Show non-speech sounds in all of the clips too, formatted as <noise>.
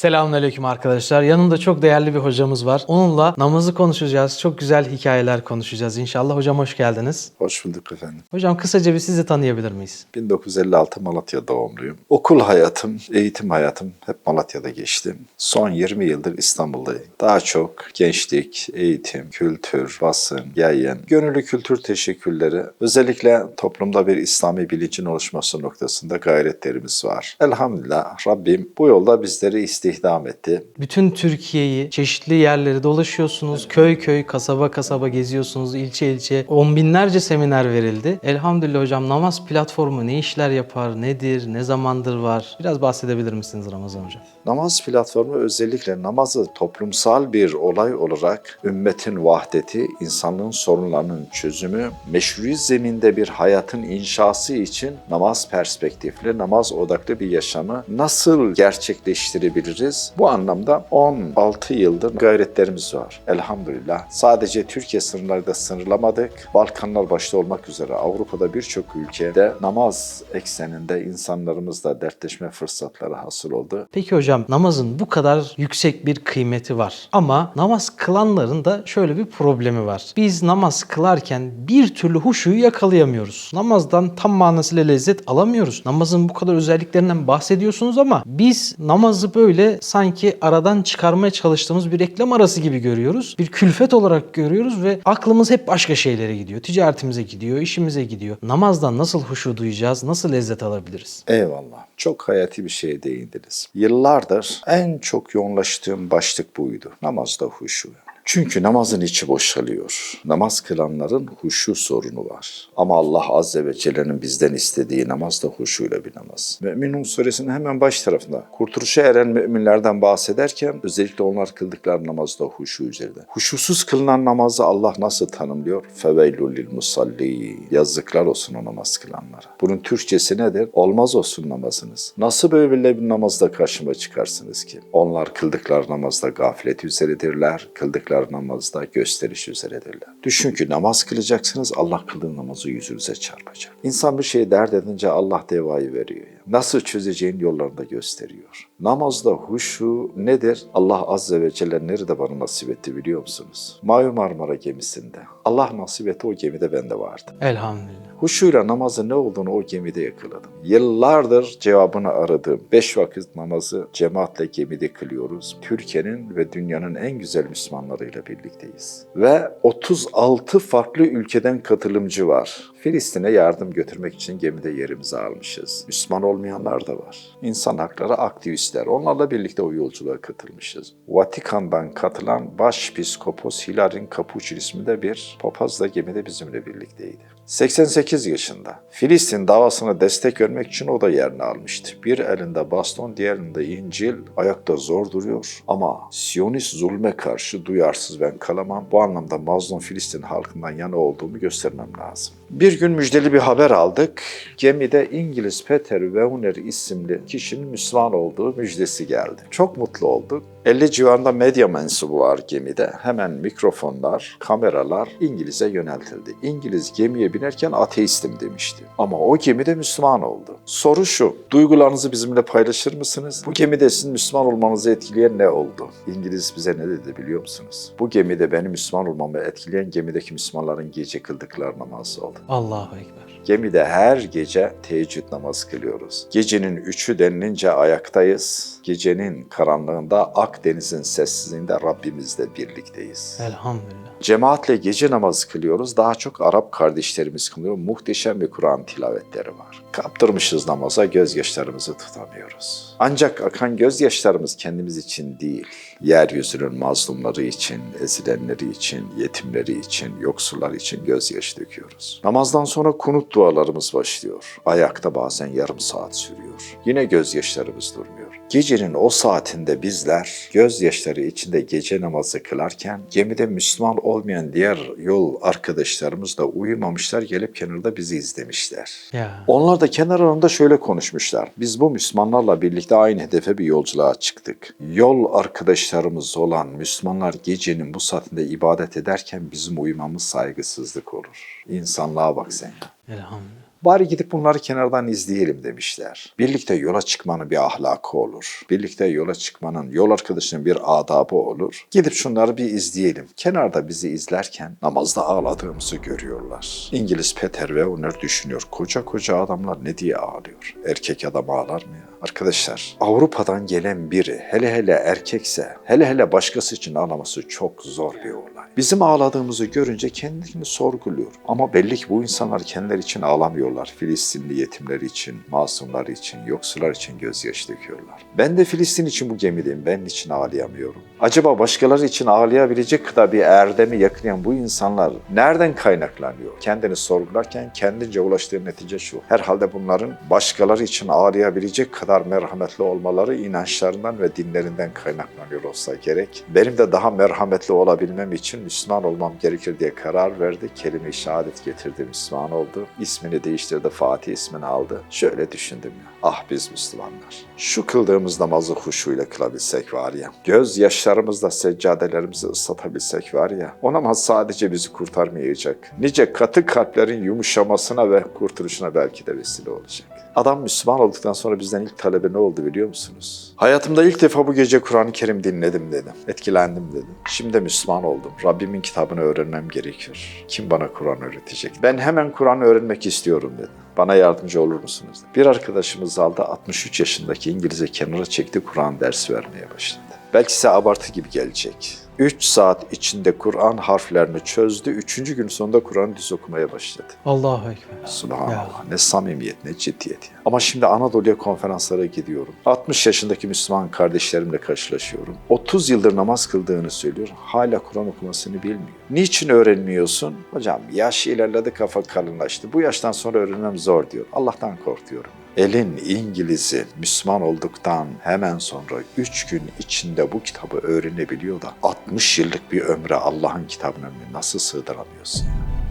Selamünaleyküm arkadaşlar. Yanımda çok değerli bir hocamız var. Onunla namazı konuşacağız. Çok güzel hikayeler konuşacağız inşallah. Hocam hoş geldiniz. Hoş bulduk efendim. Hocam kısaca bir sizi tanıyabilir miyiz? 1956 Malatya doğumluyum. Okul hayatım, eğitim hayatım hep Malatya'da geçti. Son 20 yıldır İstanbul'dayım. Daha çok gençlik, eğitim, kültür, basın, yayın, gönüllü kültür teşekkürleri, özellikle toplumda bir İslami bilincin oluşması noktasında gayretlerimiz var. Elhamdülillah Rabbim bu yolda bizleri istihdam etti. Bütün Türkiye'yi, çeşitli yerleri dolaşıyorsunuz. Köy köy, kasaba kasaba geziyorsunuz. ilçe ilçe. On binlerce seminer verildi. Elhamdülillah hocam namaz platformu ne işler yapar, nedir, ne zamandır var? Biraz bahsedebilir misiniz Ramazan hocam? Namaz platformu özellikle namazı toplumsal bir olay olarak ümmetin vahdeti, insanlığın sorunlarının çözümü, meşru zeminde bir hayatın inşası için namaz perspektifli, namaz odaklı bir yaşamı nasıl gerçekleştirebiliriz? Bu anlamda 16 yıldır gayretlerimiz var. Elhamdülillah. Sadece Türkiye sınırlarında sınırlamadık. Balkanlar başta olmak üzere Avrupa'da birçok ülkede namaz ekseninde insanlarımızla dertleşme fırsatları hasıl oldu. Peki hocam namazın bu kadar yüksek bir kıymeti var. Ama namaz kılanların da şöyle bir problemi var. Biz namaz kılarken bir türlü huşuyu yakalayamıyoruz. Namazdan tam manasıyla lezzet alamıyoruz. Namazın bu kadar özelliklerinden bahsediyorsunuz ama biz namazı böyle sanki aradan çıkarmaya çalıştığımız bir reklam arası gibi görüyoruz. Bir külfet olarak görüyoruz ve aklımız hep başka şeylere gidiyor. Ticaretimize gidiyor, işimize gidiyor. Namazdan nasıl huşu duyacağız, nasıl lezzet alabiliriz? Eyvallah. Çok hayati bir şeye değindiniz. Yıllardır en çok yoğunlaştığım başlık buydu. Namazda huşu. Çünkü namazın içi boşalıyor. Namaz kılanların huşu sorunu var. Ama Allah Azze ve Celle'nin bizden istediği namaz da huşuyla bir namaz. Müminun suresinin hemen baş tarafında kurtuluşa eren müminlerden bahsederken özellikle onlar kıldıkları namazda huşu üzerinde. Huşusuz kılınan namazı Allah nasıl tanımlıyor? Feveylül lil musalli. Yazıklar olsun o namaz kılanlara. Bunun Türkçesi nedir? Olmaz olsun namazınız. Nasıl böyle bir namazda karşıma çıkarsınız ki? Onlar kıldıkları namazda gaflet üzeredirler. Kıldıkları namazda gösteriş üzeredirler. Düşün ki namaz kılacaksınız Allah kıldığın namazı yüzünüze çarpacak. İnsan bir şey dert edince Allah devayı veriyor. ya. Nasıl çözeceğin yollarını da gösteriyor. Namazda huşu nedir? Allah Azze ve Celle nerede bana nasip etti biliyor musunuz? Mavi Marmara gemisinde. Allah nasip etti o gemide ben de vardım. Elhamdülillah. Huşuyla namazın ne olduğunu o gemide yakaladım. Yıllardır cevabını aradığım beş vakit namazı cemaatle gemide kılıyoruz. Türkiye'nin ve dünyanın en güzel Müslümanlarıyla birlikteyiz. Ve 36 farklı ülkeden katılımcı var. Filistin'e yardım götürmek için gemide yerimizi almışız. Müslüman olmayanlar da var. İnsan hakları aktivistler. Onlarla birlikte o yolculuğa katılmışız. Vatikan'dan katılan Başpiskopos Hilarin Capucci isminde bir papaz da gemide bizimle birlikteydi. 88 yaşında. Filistin davasına destek vermek için o da yerini almıştı. Bir elinde baston, diğer elinde İncil. Ayakta zor duruyor ama Siyonist zulme karşı duyarsız ben kalamam. Bu anlamda mazlum Filistin halkından yana olduğumu göstermem lazım. Bir gün müjdeli bir haber aldık. Gemide İngiliz Peter Weuner isimli kişinin Müslüman olduğu müjdesi geldi. Çok mutlu olduk. 50 civarında medya mensubu var gemide. Hemen mikrofonlar, kameralar İngiliz'e yöneltildi. İngiliz gemiye binerken ateistim demişti. Ama o gemide Müslüman oldu. Soru şu, duygularınızı bizimle paylaşır mısınız? Bu gemide sizin Müslüman olmanızı etkileyen ne oldu? İngiliz bize ne dedi biliyor musunuz? Bu gemide beni Müslüman olmamı etkileyen gemideki Müslümanların gece kıldıkları namazı oldu. Allahu Ekber. Gemide her gece teheccüd namazı kılıyoruz. Gecenin üçü denilince ayaktayız. Gecenin karanlığında Akdeniz'in sessizliğinde Rabbimizle birlikteyiz. Elhamdülillah. Cemaatle gece namazı kılıyoruz. Daha çok Arap kardeşlerimiz kılıyor. Muhteşem bir Kur'an tilavetleri var. Kaptırmışız namaza, gözyaşlarımızı tutamıyoruz. Ancak akan gözyaşlarımız kendimiz için değil, yeryüzünün mazlumları için, ezilenleri için, yetimleri için, yoksullar için gözyaşı döküyoruz. Namazdan sonra kunut dualarımız başlıyor. Ayakta bazen yarım saat sürüyor. Yine gözyaşlarımız durmuyor. Gecenin o saatinde bizler gözyaşları içinde gece namazı kılarken gemide Müslüman olmayan diğer yol arkadaşlarımız da uyumamışlar gelip kenarda bizi izlemişler. Ya. Onlar da kenar alanında şöyle konuşmuşlar. Biz bu Müslümanlarla birlikte aynı hedefe bir yolculuğa çıktık. Yol arkadaşlarımız olan Müslümanlar gecenin bu saatinde ibadet ederken bizim uyumamız saygısızlık olur. İnsanlığa bak sen. Elhamdülillah. Bari gidip bunları kenardan izleyelim demişler. Birlikte yola çıkmanın bir ahlakı olur. Birlikte yola çıkmanın, yol arkadaşının bir adabı olur. Gidip şunları bir izleyelim. Kenarda bizi izlerken namazda ağladığımızı görüyorlar. İngiliz Peter Wagner düşünüyor. Koca koca adamlar ne diye ağlıyor? Erkek adam ağlar mı ya? Arkadaşlar Avrupa'dan gelen biri hele hele erkekse hele hele başkası için ağlaması çok zor bir olay. Bizim ağladığımızı görünce kendini sorguluyor. Ama belli ki bu insanlar kendileri için ağlamıyorlar. Filistinli yetimler için, masumlar için, yoksullar için gözyaşı döküyorlar. Ben de Filistin için bu gemideyim. Ben için ağlayamıyorum. Acaba başkaları için ağlayabilecek kadar bir erdemi yakalayan bu insanlar nereden kaynaklanıyor? Kendini sorgularken kendince ulaştığı netice şu. Herhalde bunların başkaları için ağlayabilecek kadar merhametli olmaları inançlarından ve dinlerinden kaynaklanıyor olsa gerek. Benim de daha merhametli olabilmem için Müslüman olmam gerekir diye karar verdi. Kelime-i şehadet getirdi, Müslüman oldu. İsmini değiştirdi, Fatih ismini aldı. Şöyle düşündüm ya. Ah biz Müslümanlar. Şu kıldığımız namazı huşuyla kılabilsek var ya. Göz yaşlarımızla seccadelerimizi ıslatabilsek var ya. O namaz sadece bizi kurtarmayacak. Nice katı kalplerin yumuşamasına ve kurtuluşuna belki de vesile olacak. Adam Müslüman olduktan sonra bizden ilk talebi ne oldu biliyor musunuz? Hayatımda ilk defa bu gece Kur'an-ı Kerim dinledim dedim. Etkilendim dedim. Şimdi de Müslüman oldum. Rabbimin kitabını öğrenmem gerekiyor. Kim bana Kur'an öğretecek? Ben hemen Kur'an öğrenmek istiyorum dedi. Bana yardımcı olur musunuz? Bir arkadaşımız aldı 63 yaşındaki İngilizce kenara çekti Kur'an dersi vermeye başladı. Belki size abartı gibi gelecek. 3 saat içinde Kur'an harflerini çözdü. Üçüncü gün sonunda Kur'an düz okumaya başladı. Allahu Ekber. Subhanallah. Ne samimiyet, ne ciddiyet ya. Ama şimdi Anadolu'ya konferanslara gidiyorum. 60 yaşındaki Müslüman kardeşlerimle karşılaşıyorum. 30 yıldır namaz kıldığını söylüyor. Hala Kur'an okumasını bilmiyor. Niçin öğrenmiyorsun? Hocam yaş ilerledi, kafa kalınlaştı. Bu yaştan sonra öğrenmem zor diyor. Allah'tan kork diyorum. Elin İngiliz'i Müslüman olduktan hemen sonra 3 gün içinde bu kitabı öğrenebiliyor da 60 yıllık bir ömre Allah'ın kitabına nasıl sığdıramıyorsun?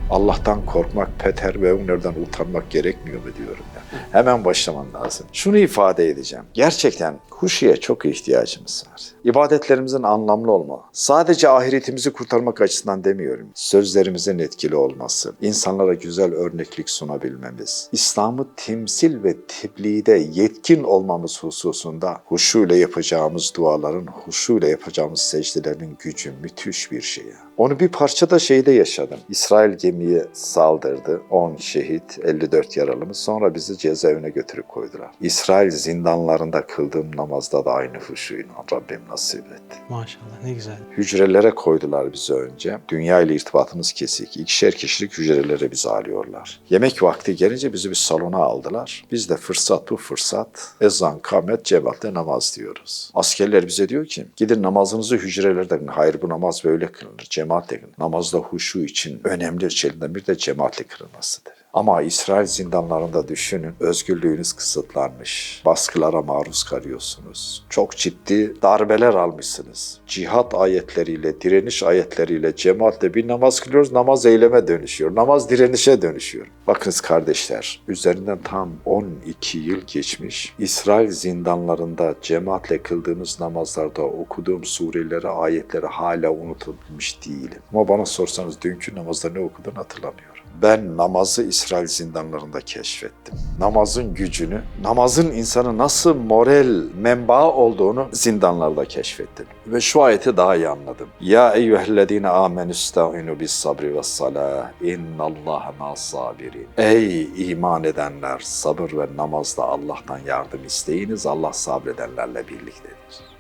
Allah'tan korkmak, Peter Wagner'dan utanmak gerekmiyor mu diyorum ya. Hemen başlaman lazım. Şunu ifade edeceğim. Gerçekten huşuya çok ihtiyacımız var. İbadetlerimizin anlamlı olmalı. Sadece ahiretimizi kurtarmak açısından demiyorum. Sözlerimizin etkili olması, insanlara güzel örneklik sunabilmemiz, İslam'ı temsil ve tebliğde yetkin olmamız hususunda huşuyla yapacağımız duaların, huşuyla yapacağımız secdelerin gücü müthiş bir şey. Onu bir parça da şeyde yaşadım. İsrail gemiye saldırdı. 10 şehit, 54 yaralımız. Sonra bizi cezaevine götürüp koydular. İsrail zindanlarında kıldığım namazda da aynı huşuyla Rabbim nasip etti. Maşallah ne güzel. Hücrelere koydular bizi önce. Dünya ile irtibatımız kesik. İkişer kişilik hücrelere bizi alıyorlar. Yemek vakti gelince bizi bir salona aldılar. Biz de fırsat bu fırsat. Ezan, kamet, cevatle namaz diyoruz. Askerler bize diyor ki gidin namazınızı hücrelerde kılın. Hayır bu namaz böyle kılınır. Cemaatle. Namazda huşu için önemli içeriğinden bir de cemaatle kılınmasıdır. Ama İsrail zindanlarında düşünün özgürlüğünüz kısıtlanmış. Baskılara maruz kalıyorsunuz. Çok ciddi darbeler almışsınız. Cihat ayetleriyle, direniş ayetleriyle cemaatle bir namaz kılıyoruz. Namaz eyleme dönüşüyor. Namaz direnişe dönüşüyor. Bakınız kardeşler üzerinden tam 12 yıl geçmiş. İsrail zindanlarında cemaatle kıldığımız namazlarda okuduğum sureleri, ayetleri hala unutulmuş değilim. Ama bana sorsanız dünkü namazda ne okudun hatırlamıyorum. Ben namazı İsrail zindanlarında keşfettim. Namazın gücünü, namazın insanı nasıl moral menba olduğunu zindanlarda keşfettim. Ve şu ayeti daha iyi anladım. Ya eyyühellezine amenü sta'inu bis sabri ve salah. İnnallâhe ma'as sabirin. Ey iman edenler sabır ve namazda Allah'tan yardım isteyiniz. Allah sabredenlerle birliktedir.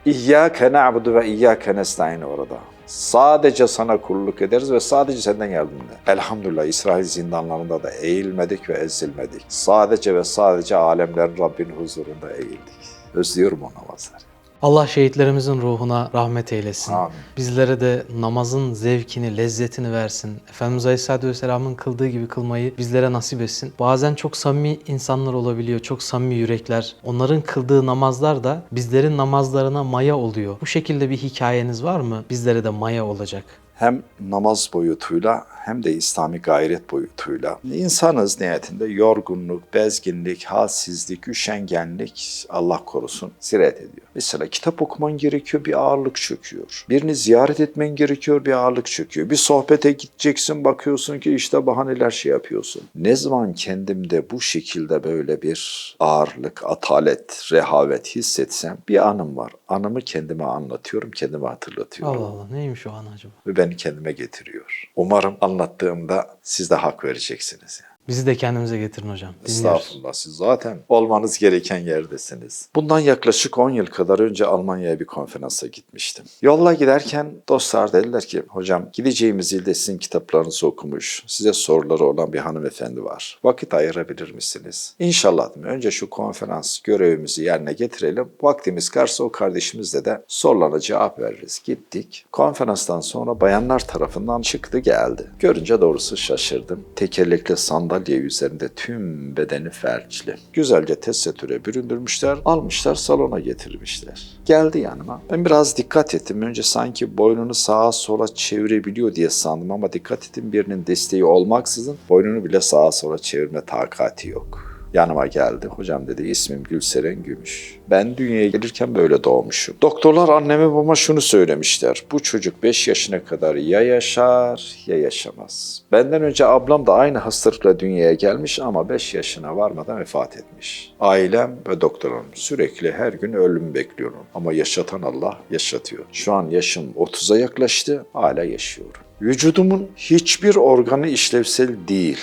İyyâke na'budu ve iyyâke nesta'in orada. Sadece sana kulluk ederiz ve sadece senden yardım ederiz. Elhamdülillah İsrail zindanlarında da eğilmedik ve ezilmedik. Sadece ve sadece alemlerin Rabbinin huzurunda eğildik. Özlüyorum o namazları. Allah şehitlerimizin ruhuna rahmet eylesin. Amin. Bizlere de namazın zevkini, lezzetini versin. Efendimiz Aleyhisselatü Vesselam'ın kıldığı gibi kılmayı bizlere nasip etsin. Bazen çok samimi insanlar olabiliyor, çok samimi yürekler. Onların kıldığı namazlar da bizlerin namazlarına maya oluyor. Bu şekilde bir hikayeniz var mı? Bizlere de maya olacak. hem namaz boyutuyla hem de İslami gayret boyutuyla. İnsanız niyetinde yorgunluk, bezginlik, halsizlik, üşengenlik Allah korusun ziret ediyor. Mesela kitap okuman gerekiyor bir ağırlık çöküyor. Birini ziyaret etmen gerekiyor bir ağırlık çöküyor. Bir sohbete gideceksin bakıyorsun ki işte bahaneler şey yapıyorsun. Ne zaman kendimde bu şekilde böyle bir ağırlık, atalet, rehavet hissetsem bir anım var. Anımı kendime anlatıyorum, kendime hatırlatıyorum. Allah Allah neymiş o an acaba? Ve beni kendime getiriyor. Umarım anlattığımda siz de hak vereceksiniz. Yani. Bizi de kendimize getirin hocam. Dinliyoruz. Estağfurullah siz zaten olmanız gereken yerdesiniz. Bundan yaklaşık 10 yıl kadar önce Almanya'ya bir konferansa gitmiştim. Yolla giderken dostlar dediler ki hocam gideceğimiz ilde sizin kitaplarınızı okumuş, size soruları olan bir hanımefendi var. Vakit ayırabilir misiniz? İnşallah dedim. Önce şu konferans görevimizi yerine getirelim. Vaktimiz karşısa o kardeşimizle de sorularına cevap veririz. Gittik. Konferanstan sonra bayanlar tarafından çıktı geldi. Görünce doğrusu şaşırdım. Tekerlekli sandalye üzerinde tüm bedeni felçli. Güzelce tesettüre büründürmüşler, almışlar salona getirmişler. Geldi yanıma. Ben biraz dikkat ettim. Önce sanki boynunu sağa sola çevirebiliyor diye sandım ama dikkat ettim birinin desteği olmaksızın boynunu bile sağa sola çevirme takati yok. Yanıma geldi. Hocam dedi ismim Gülseren Gümüş. Ben dünyaya gelirken böyle doğmuşum. Doktorlar anneme babama şunu söylemişler. Bu çocuk 5 yaşına kadar ya yaşar ya yaşamaz. Benden önce ablam da aynı hastalıkla dünyaya gelmiş ama 5 yaşına varmadan vefat etmiş. Ailem ve doktorum sürekli her gün ölüm bekliyorum. Ama yaşatan Allah yaşatıyor. Şu an yaşım 30'a yaklaştı. Hala yaşıyorum. Vücudumun hiçbir organı işlevsel değil.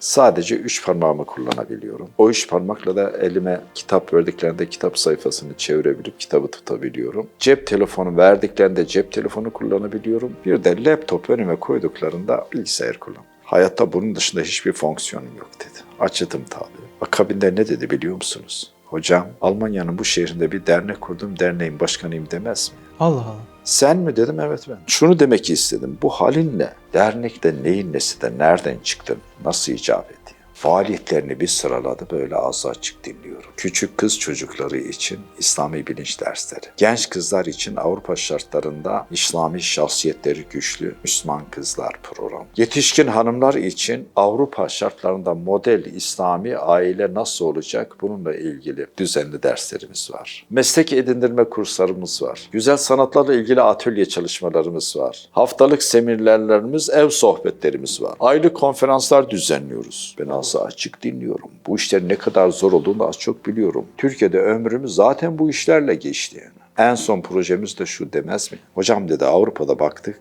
Sadece üç parmağımı kullanabiliyorum. O üç parmakla da elime kitap verdiklerinde kitap sayfasını çevirebilip kitabı tutabiliyorum. Cep telefonu verdiklerinde cep telefonu kullanabiliyorum. Bir de laptop önüme koyduklarında bilgisayar kullan. Hayatta bunun dışında hiçbir fonksiyonum yok dedi. Acıdım tabii. Akabinde ne dedi biliyor musunuz? Hocam Almanya'nın bu şehrinde bir dernek kurdum, derneğin başkanıyım demez mi? Allah Allah. Sen mi dedim evet ben. Şunu demek istedim. Bu halin ne? Dernekte neyin nesi de nereden çıktın? Nasıl icap etti? Faaliyetlerini bir sıraladı böyle ağzı açık dinliyorum. Küçük kız çocukları için İslami bilinç dersleri. Genç kızlar için Avrupa şartlarında İslami şahsiyetleri güçlü Müslüman kızlar programı. Yetişkin hanımlar için Avrupa şartlarında model İslami aile nasıl olacak bununla ilgili düzenli derslerimiz var. Meslek edindirme kurslarımız var. Güzel sanatlarla ilgili atölye çalışmalarımız var. Haftalık seminerlerimiz, ev sohbetlerimiz var. Aylık konferanslar düzenliyoruz. Ben ağzı açık dinliyorum. Bu işlerin ne kadar zor olduğunu az çok biliyorum. Türkiye'de ömrümüz zaten bu işlerle geçti. En son projemiz de şu demez mi? Hocam dedi Avrupa'da baktık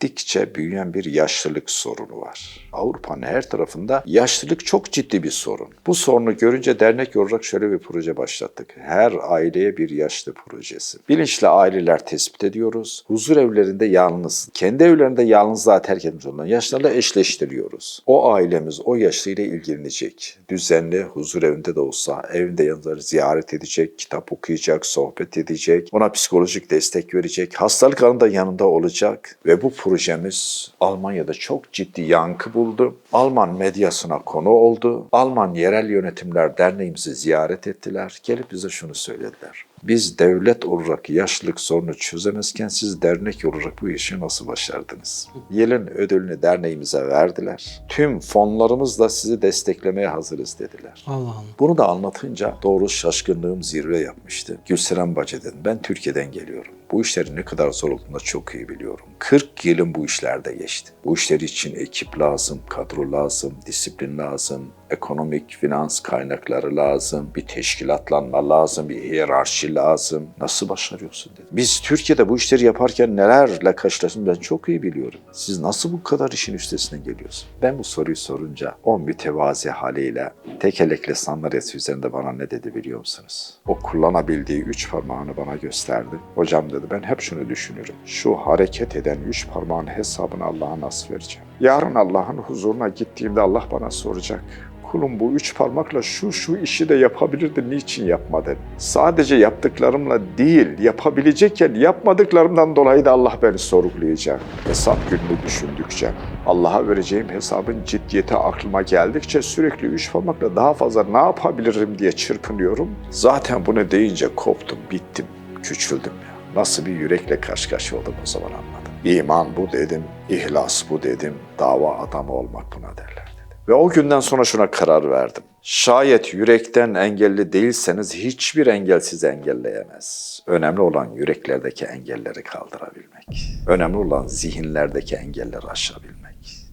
gittikçe büyüyen bir yaşlılık sorunu var. Avrupa'nın her tarafında yaşlılık çok ciddi bir sorun. Bu sorunu görünce dernek olarak şöyle bir proje başlattık. Her aileye bir yaşlı projesi. Bilinçli aileler tespit ediyoruz. Huzur evlerinde yalnız, kendi evlerinde yalnızlığa terk etmiş olan yaşlılarla eşleştiriyoruz. O ailemiz o yaşlıyla ilgilenecek. Düzenli huzur evinde de olsa evinde yanları ziyaret edecek, kitap okuyacak, sohbet edecek, ona psikolojik destek verecek, hastalık anında yanında olacak ve bu projemiz Almanya'da çok ciddi yankı buldu. Alman medyasına konu oldu. Alman yerel yönetimler derneğimizi ziyaret ettiler. Gelip bize şunu söylediler. Biz devlet olarak yaşlılık sorunu çözemezken siz dernek olarak bu işi nasıl başardınız? Yılın ödülünü derneğimize verdiler. Tüm fonlarımızla sizi desteklemeye hazırız dediler. Allah Allah. Bunu da anlatınca doğru şaşkınlığım zirve yapmıştı. Gülseren Bacı dedim. Ben Türkiye'den geliyorum. Bu işlerin ne kadar zor olduğunu çok iyi biliyorum. 40 yılım bu işlerde geçti. Bu işler için ekip lazım, kadro lazım, disiplin lazım, ekonomik, finans kaynakları lazım, bir teşkilatlanma lazım, bir hiyerarşi lazım. Nasıl başarıyorsun dedim. Biz Türkiye'de bu işleri yaparken nelerle karşılaştım ben çok iyi biliyorum. Siz nasıl bu kadar işin üstesinden geliyorsun? Ben bu soruyu sorunca o mütevazi haliyle tekerlekli sandalyesi üzerinde bana ne dedi biliyor musunuz? O kullanabildiği üç parmağını bana gösterdi. Hocam dedi ben hep şunu düşünürüm. Şu hareket eden üç parmağın hesabını Allah'a nasıl vereceğim? Yarın Allah'ın huzuruna gittiğimde Allah bana soracak. Kulum bu üç parmakla şu şu işi de yapabilirdi, niçin yapmadın? Sadece yaptıklarımla değil, yapabilecekken yapmadıklarımdan dolayı da Allah beni sorgulayacak. Hesap gününü düşündükçe, Allah'a vereceğim hesabın ciddiyeti aklıma geldikçe sürekli üç parmakla daha fazla ne yapabilirim diye çırpınıyorum. Zaten bunu deyince koptum, bittim, küçüldüm ya. Nasıl bir yürekle karşı karşıya oldum o zaman anladım. İman bu dedim, ihlas bu dedim, dava adamı olmak buna derler. Ve o günden sonra şuna karar verdim. Şayet yürekten engelli değilseniz hiçbir engel sizi engelleyemez. Önemli olan yüreklerdeki engelleri kaldırabilmek. Önemli olan zihinlerdeki engelleri aşabilmek.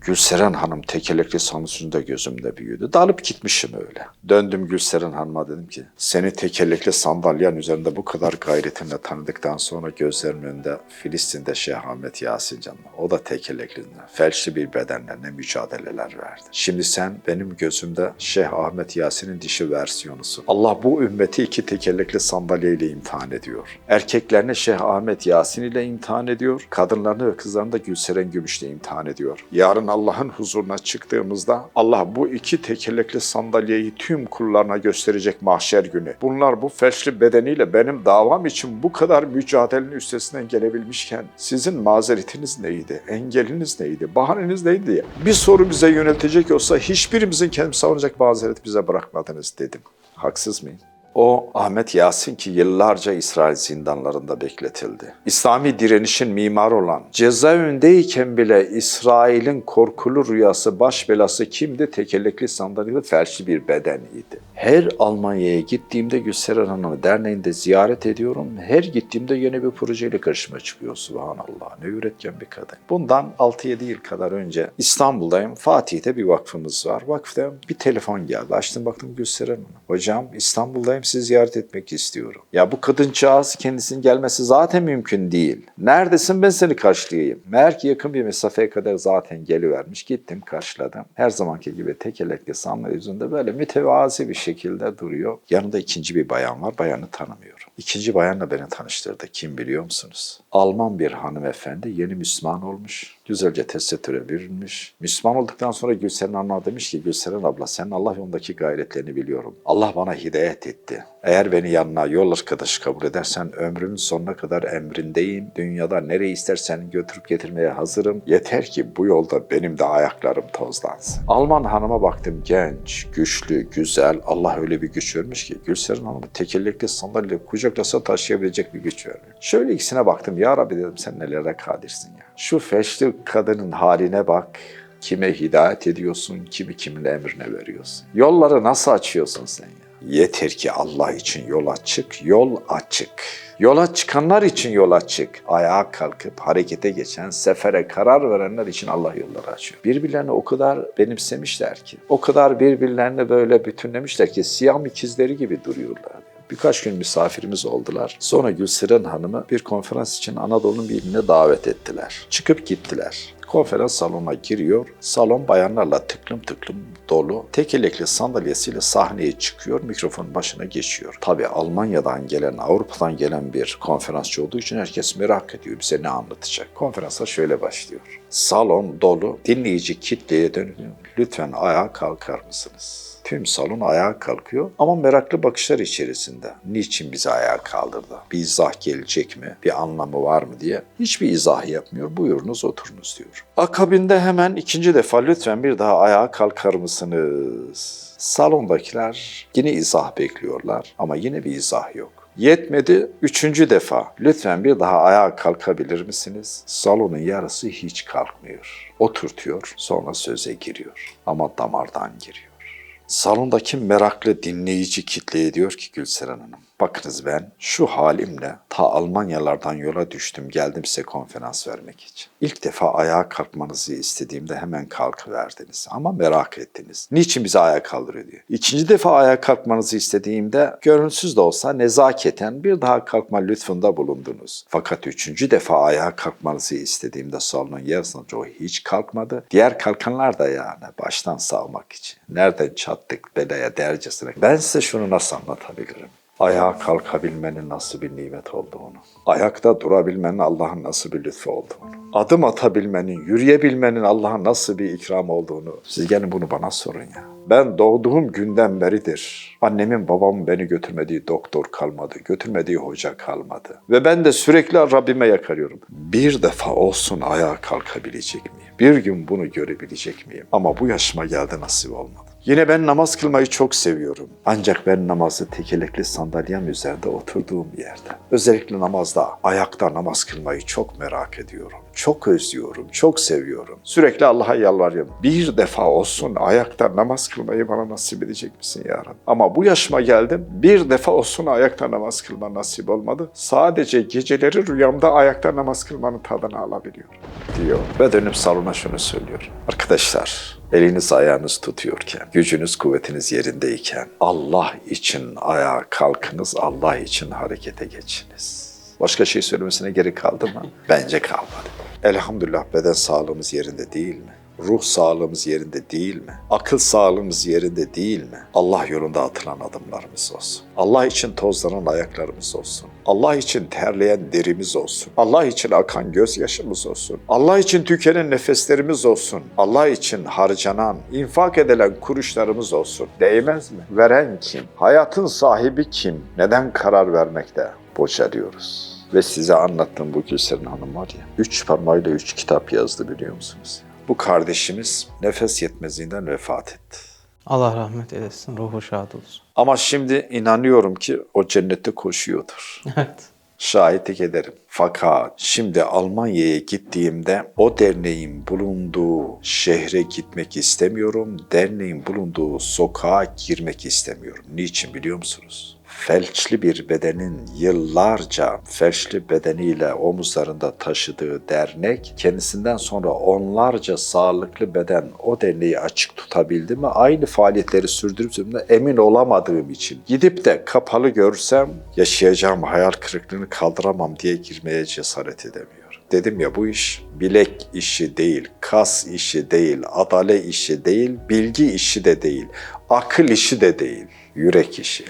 Gülseren Hanım tekerlekli sansüründe gözümde büyüdü. Dalıp gitmişim öyle. Döndüm Gülseren Hanım'a dedim ki seni tekerlekli sandalyen üzerinde bu kadar gayretinle tanıdıktan sonra gözlerimin önünde Filistin'de Şeyh Ahmet Yasin canlı. O da tekerlekli, felçli bir bedenle ne mücadeleler verdi. Şimdi sen benim gözümde Şeyh Ahmet Yasin'in dişi versiyonusun. Allah bu ümmeti iki tekerlekli sandalyeyle imtihan ediyor. Erkeklerini Şeyh Ahmet Yasin ile imtihan ediyor. Kadınlarını ve kızlarını da Gülseren Gümüş'le imtihan ediyor. Yarın Allah'ın huzuruna çıktığımızda Allah bu iki tekerlekli sandalyeyi tüm kullarına gösterecek mahşer günü. Bunlar bu felçli bedeniyle benim davam için bu kadar mücadelenin üstesinden gelebilmişken sizin mazeretiniz neydi? Engeliniz neydi? Bahaneniz neydi diye bir soru bize yöneltecek olsa hiçbirimizin kendimi savunacak mazeret bize bırakmadınız dedim. Haksız mıyım? O Ahmet Yasin ki yıllarca İsrail zindanlarında bekletildi. İslami direnişin mimarı olan, cezaevindeyken bile İsrail'in korkulu rüyası, baş belası kimdi? Tekerlekli sandalyeli felçli bir bedeniydi. Her Almanya'ya gittiğimde Gülseren Hanım'ı derneğinde ziyaret ediyorum. Her gittiğimde yeni bir projeyle karşıma çıkıyor. Subhanallah ne üretken bir kadın. Bundan 6-7 yıl kadar önce İstanbul'dayım. Fatih'te bir vakfımız var. Vakfta bir telefon geldi. Açtım baktım Gülseren Hanım. Hocam İstanbul'dayım sizi ziyaret etmek istiyorum. Ya bu kadıncağız kendisinin gelmesi zaten mümkün değil. Neredesin ben seni karşılayayım. Meğer ki yakın bir mesafeye kadar zaten gelivermiş. Gittim karşıladım. Her zamanki gibi tekerlekli sandalye yüzünde böyle mütevazi bir şekilde duruyor. Yanında ikinci bir bayan var. Bayanı tanımıyorum. İkinci bayanla beni tanıştırdı. Kim biliyor musunuz? Alman bir hanımefendi yeni Müslüman olmuş. Güzelce tesettüre bürünmüş. Müslüman olduktan sonra Gülseren Hanım'a demiş ki Gülseren abla sen Allah yolundaki gayretlerini biliyorum. Allah bana hidayet etti. Eğer beni yanına yol arkadaşı kabul edersen ömrümün sonuna kadar emrindeyim. Dünyada nereye istersen götürüp getirmeye hazırım. Yeter ki bu yolda benim de ayaklarım tozlansın. Alman hanıma baktım genç, güçlü, güzel. Allah öyle bir güç vermiş ki Gülseren Hanım'ı tekerlekli sandalye kucaklasa taşıyabilecek bir güç vermiş. Şöyle ikisine baktım. Ya Rabbi dedim sen nelere kadirsin ya. Şu feşli kadının haline bak. Kime hidayet ediyorsun, kimi kimin emrine veriyorsun. Yolları nasıl açıyorsun sen ya? Yeter ki Allah için yol açık, yol açık. Yola çıkanlar için yol açık. Ayağa kalkıp harekete geçen, sefere karar verenler için Allah yolları açıyor. Birbirlerini o kadar benimsemişler ki, o kadar birbirlerini böyle bütünlemişler ki siyam ikizleri gibi duruyorlar. Birkaç gün misafirimiz oldular. Sonra Gülseren Hanım'ı bir konferans için Anadolu'nun bir davet ettiler. Çıkıp gittiler. Konferans salonuna giriyor. Salon bayanlarla tıklım tıklım dolu. Tekerlekli sandalyesiyle sahneye çıkıyor. Mikrofon başına geçiyor. Tabii Almanya'dan gelen, Avrupa'dan gelen bir konferansçı olduğu için herkes merak ediyor bize ne anlatacak. Konferansa şöyle başlıyor. Salon dolu. Dinleyici kitleye dönüyor. Lütfen ayağa kalkar mısınız? Tüm salon ayağa kalkıyor ama meraklı bakışlar içerisinde. Niçin bizi ayağa kaldırdı? Bir izah gelecek mi? Bir anlamı var mı diye. Hiçbir izah yapmıyor. Buyurunuz oturunuz diyor. Akabinde hemen ikinci defa lütfen bir daha ayağa kalkar mısınız? Salondakiler yine izah bekliyorlar ama yine bir izah yok. Yetmedi. Üçüncü defa. Lütfen bir daha ayağa kalkabilir misiniz? Salonun yarısı hiç kalkmıyor. Oturtuyor, sonra söze giriyor. Ama damardan giriyor. Salondaki meraklı dinleyici kitleye diyor ki Gülseren Hanım, bakınız ben şu halimle ta Almanyalardan yola düştüm geldim size konferans vermek için. İlk defa ayağa kalkmanızı istediğimde hemen kalkıverdiniz ama merak ettiniz. Niçin bizi ayağa kaldırıyor diyor. İkinci defa ayağa kalkmanızı istediğimde görünsüz de olsa nezaketen bir daha kalkma lütfunda bulundunuz. Fakat üçüncü defa ayağa kalkmanızı istediğimde salonun yarısında o hiç kalkmadı. Diğer kalkanlar da yani baştan sağmak için. Nereden çattık belaya dercesine. Ben size şunu nasıl anlatabilirim? Ayağa kalkabilmenin nasıl bir nimet olduğunu, ayakta durabilmenin Allah'ın nasıl bir lütfu olduğunu, adım atabilmenin, yürüyebilmenin Allah'ın nasıl bir ikram olduğunu, siz gelin bunu bana sorun ya. Ben doğduğum günden beridir annemin babamın beni götürmediği doktor kalmadı, götürmediği hoca kalmadı. Ve ben de sürekli Rabbime yakarıyorum. Bir defa olsun ayağa kalkabilecek miyim? Bir gün bunu görebilecek miyim? Ama bu yaşıma geldi nasip olmadı. Yine ben namaz kılmayı çok seviyorum. Ancak ben namazı tekerlekli sandalyem üzerinde oturduğum yerde. Özellikle namazda, ayakta namaz kılmayı çok merak ediyorum. Çok özlüyorum, çok seviyorum. Sürekli Allah'a yalvarıyorum. Bir defa olsun ayakta namaz kılmayı bana nasip edecek misin ya Rabbi? Ama bu yaşıma geldim. Bir defa olsun ayakta namaz kılma nasip olmadı. Sadece geceleri rüyamda ayakta namaz kılmanın tadını alabiliyorum diyor. Ve dönüp salona şunu söylüyor. Arkadaşlar eliniz ayağınız tutuyorken, gücünüz kuvvetiniz yerindeyken Allah için ayağa kalkınız, Allah için harekete geçiniz. Başka şey söylemesine gerek kaldı mı? <laughs> Bence kalmadı. Elhamdülillah beden sağlığımız yerinde değil mi? Ruh sağlığımız yerinde değil mi? Akıl sağlığımız yerinde değil mi? Allah yolunda atılan adımlarımız olsun. Allah için tozlanan ayaklarımız olsun. Allah için terleyen derimiz olsun. Allah için akan gözyaşımız olsun. Allah için tükenen nefeslerimiz olsun. Allah için harcanan, infak edilen kuruşlarımız olsun. Değmez mi? Veren kim? Hayatın sahibi kim? Neden karar vermekte bocalıyoruz? Ve size anlattığım bu Gülseren Hanım var ya, üç parmağıyla üç kitap yazdı biliyor musunuz? Bu kardeşimiz nefes yetmezliğinden vefat etti. Allah rahmet eylesin. Ruhu şad olsun. Ama şimdi inanıyorum ki o cennette koşuyordur. <laughs> Evet. Şahitlik ederim. Fakat şimdi Almanya'ya gittiğimde o derneğin bulunduğu şehre gitmek istemiyorum. Derneğin bulunduğu sokağa girmek istemiyorum. Niçin biliyor musunuz? Felçli bir bedenin yıllarca felçli bedeniyle omuzlarında taşıdığı dernek kendisinden sonra onlarca sağlıklı beden o derneği açık tutabildi mi? Aynı faaliyetleri sürdürüp emin olamadığım için gidip de kapalı görsem yaşayacağım hayal kırıklığını kaldıramam diye girmeye cesaret edemiyorum. Dedim ya bu iş bilek işi değil, kas işi değil, adale işi değil, bilgi işi de değil, akıl işi de değil, yürek işi.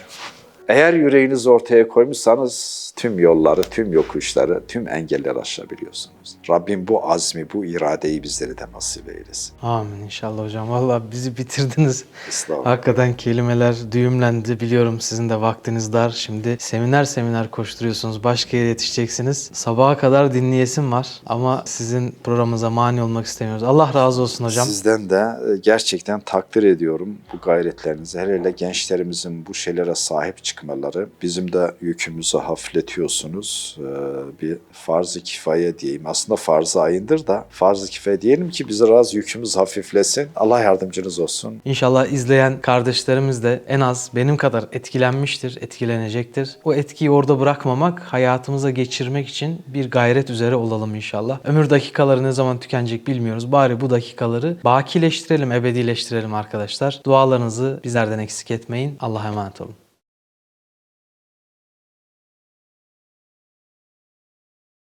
Eğer yüreğinizi ortaya koymuşsanız tüm yolları, tüm yokuşları, tüm engelleri aşabiliyorsunuz. Rabbim bu azmi, bu iradeyi bizlere de nasip eylesin. Amin inşallah hocam. Vallahi bizi bitirdiniz. Estağfurullah. Hakikaten kelimeler düğümlendi. Biliyorum sizin de vaktiniz dar. Şimdi seminer seminer koşturuyorsunuz. Başka yere yetişeceksiniz. Sabaha kadar dinleyesim var. Ama sizin programınıza mani olmak istemiyoruz. Allah razı olsun hocam. Sizden de e, gerçekten takdir ediyorum bu gayretlerinizi. Hele hele gençlerimizin bu şeylere sahip çıkmaları bizim de yükümüzü hafifletiyorsunuz. Ee, Bir farz-ı kifaye diyeyim. Aslında farz-ı ayındır da farz-ı kifaye diyelim ki bize biraz yükümüz hafiflesin. Allah yardımcınız olsun. İnşallah izleyen kardeşlerimiz de en az benim kadar etkilenmiştir, etkilenecektir. O etkiyi orada bırakmamak, hayatımıza geçirmek için bir gayret üzere olalım inşallah. Ömür dakikaları ne zaman tükenecek bilmiyoruz. Bari bu dakikaları bakileştirelim, ebedileştirelim arkadaşlar. Dualarınızı bizlerden eksik etmeyin. Allah'a emanet olun.